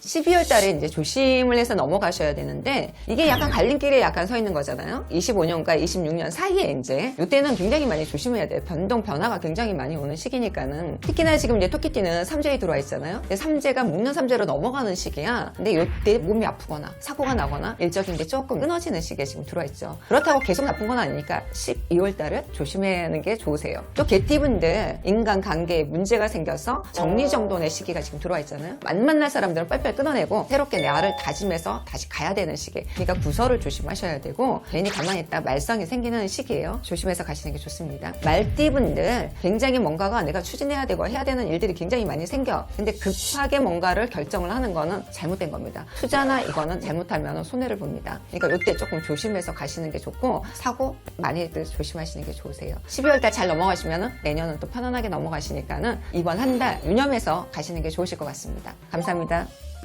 12월 달에 이제 조심을 해서 넘어가셔야 되는데 이게 약간 갈림길에 약간 서 있는 거잖아요. 25년과 26년 사이에 이제 이때는 굉장히 많이 조심해야 돼요. 변동 변화가 굉장히 많이 오는 시기니까는 특히나 지금 이제 토끼띠는 삼재에 들어와 있잖아요. 근데 삼재가 묵는 삼재로 넘어가는 시기야. 근데 이때 몸이 아프거나 사고가 나거나 일적인 게 조금 끊어지는 시기에 지금 들어와 있죠. 그렇다고 계속 나쁜 건 아니니까 12월 달은 조심하는 게 좋으세요. 또 개띠분들 인간 관계에 문제가 생겨서 정리정돈의 시기가 지금 들어와 있잖아요. 안 만날 사람들은 빨리 빨리 끊어내고 새롭게 나를 다짐해서 다시 가야 되는 시기. 그러니까 구설을 조심하셔야 되고 괜히 가만히 있다 말썽이 생기는 시기예요. 조심해서 가시는 게 좋습니다. 말띠분들 굉장히 뭔가가 내가 추진해야 되고 해야 되는 일들이 굉장히 많이 생겨. 근데 급하게 뭔가를 결정을 하는 거는 잘못된 겁니다. 투자나 이거는 잘못하면 손해를 봅니다. 그러니까 이때 조금 조심해서 가시는 게 좋고 사고 많이들 조심하시는 게 좋으세요. 12월 달 잘 넘어가시면 내년은 또 편안하게 넘어가시니까는 이번 한 달 유념해서 가시는 게 좋으실 것 같습니다. 감사합니다.